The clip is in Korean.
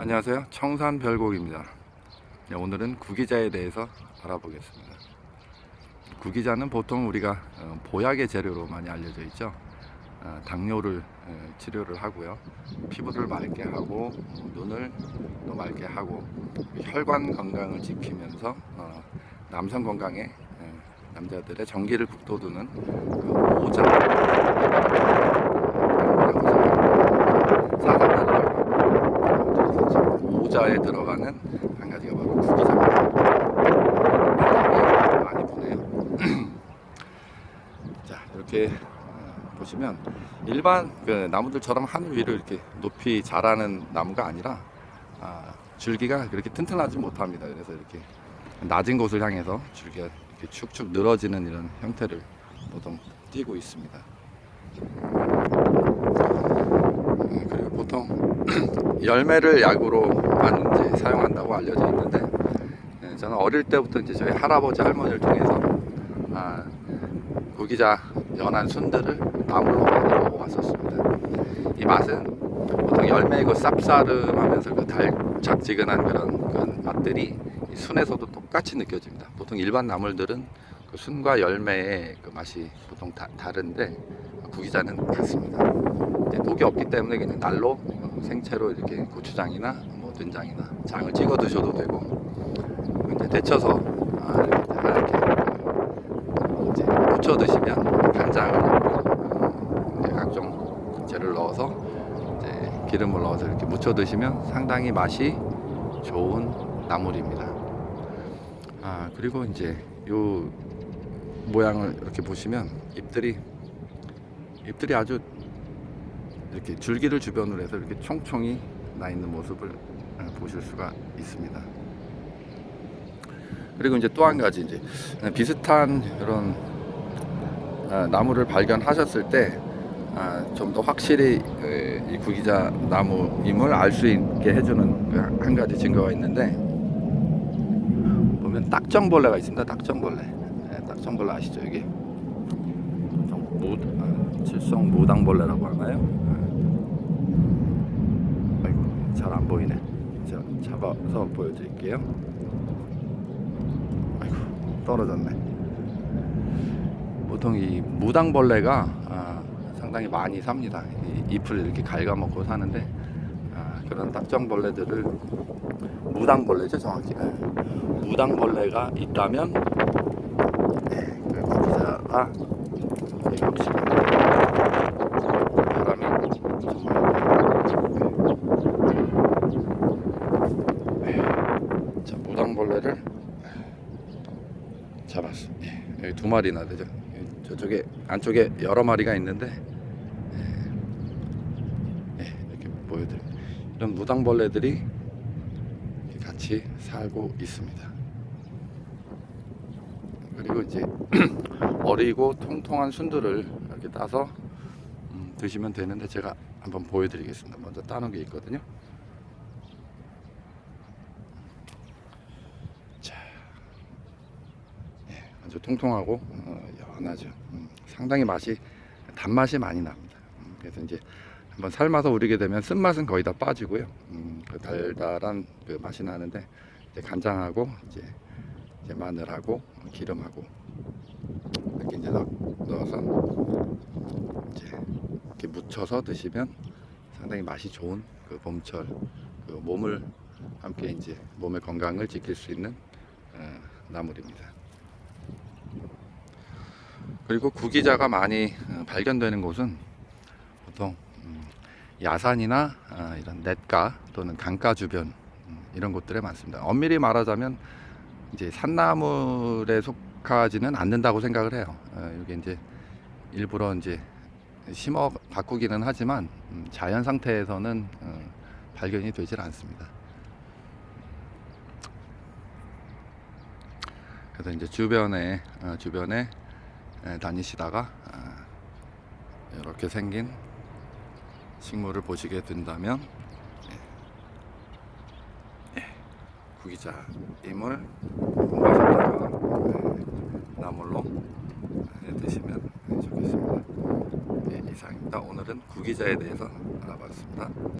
안녕하세요. 청산별곡입니다. 네, 오늘은 구기자에 대해서 알아보겠습니다. 구기자는 보통 우리가 어, 보약의 재료로 많이 알려져 있죠. 어, 당뇨를 어, 치료를 하고요. 피부를 맑게 하고 어, 눈을 또 맑게 하고 혈관 건강을 지키면서 어, 남성 건강에 어, 남자들의 전기를 북돋우는 그 오자 오자에 들어가는 한 가지가 바로 구기자입니다. 많이 부네요. 자 이렇게 어, 보시면 일반 그 나무들처럼 하늘 위로 이렇게 높이 자라는 나무가 아니라 아, 줄기가 그렇게 튼튼하지 못합니다. 그래서 이렇게 낮은 곳을 향해서 줄기가 이렇게 축축 늘어지는 이런 형태를 보통 띠고 있습니다. 음, 그리고 보통 열매를 약으로 많이 이제 사용한다고 알려져 있는데 예, 저는 어릴 때부터 이제 저희 할아버지 할머니를 통해서 아, 구기자 연한 순들을 나물로 많이 먹어왔었습니다. 이 맛은 보통 열매 그 쌉싸름하면서 그 달짝지근한 그런, 그런 맛들이 이 순에서도 똑같이 느껴집니다. 보통 일반 나물들은 그 순과 열매의 그 맛이 보통 다, 다른데 구기자는 같습니다. 독이 없기 때문에 그냥 날로 어, 생채로 이렇게 고추장이나 뭐 된장이나 장을 찍어 드셔도 되고 이제 데쳐서 아, 이렇게 이제 부쳐 드시면 간장을 각종 재를 넣어서 이제 기름을 넣어서 이렇게 무쳐 드시면 상당히 맛이 좋은 나물입니다. 아 그리고 이제 요 모양을 이렇게 보시면 잎들이 잎들이 아주 이렇게 줄기를 주변으로 해서 이렇게 총총이 나 있는 모습을 어, 보실 수가 있습니다. 그리고 이제 또 한 가지 이제 비슷한 이런 아, 나무를 발견하셨을 때좀더 확실히 에, 이 구기자 나무임을 알 수 있게 해주는 그한 가지 증거가 있는데 보면 딱정벌레가 있습니다. 딱정벌레. 네, 딱정벌레 아시죠? 여기 좀 무, 아, 질성 무당벌레라고 하나요? 네. 아이고 잘 안 보이네. 제가 잡아서 보여드릴게요. 아이고 떨어졌네. 보통 이 무당벌레가 아, 상당히 많이 삽니다. 이 잎을 이렇게 갉아먹고 사는데 아, 그런 딱정벌레들을 무당벌레죠 정확히. 네. 무당벌레가 있다면 네, 그 네, 확실히 바람이 정말 네. 자 무당벌레를 잡았어. 예, 두 마리나 되죠. 예, 저쪽에 안쪽에 여러 마리가 있는데 예, 예, 이렇게 보여드려. 이런 무당벌레들이 같이 살고 있습니다. 그리고 이제 어리고 통통한 순두를 이렇게 따서 음, 드시면 되는데 제가 한번 보여드리겠습니다. 먼저 따는 게 있거든요. 자, 예, 아주 통통하고 어, 연하죠. 음, 상당히 맛이 단맛이 많이 납니다. 음, 그래서 이제 한번 삶아서 우리게 되면 쓴맛은 거의 다 빠지고요. 음, 그 달달한 그 맛이 나는데 이제 간장하고 이제, 이제 마늘하고 기름하고 이렇게 이제 넣, 넣어서 이제 이렇게 묻혀서 드시면 상당히 맛이 좋은 그 봄철 그 몸을 함께 이제 몸의 건강을 지킬 수 있는 어, 나물입니다. 그리고 구기자가 많이 어, 발견되는 곳은 보통 음, 야산이나 어, 이런 냇가 또는 강가 주변 음, 이런 곳들에 많습니다. 엄밀히 말하자면 이제 산나물에 속하지는 않는다고 생각을 해요. 어, 이게 이제 일부러 이제 심어 가꾸기는 하지만 음, 자연 상태에서는 어, 발견이 되질 않습니다. 그래서 이제 주변에 어, 주변에 에, 다니시다가 아, 이렇게 생긴 식물을 보시게 된다면 예, 예, 구기자 임을 공부하셨다가 예, 나물로 예, 드시면 좋겠습니다. 예, 이상입니다. 오늘은 구기자에 대해서 알아봤습니다.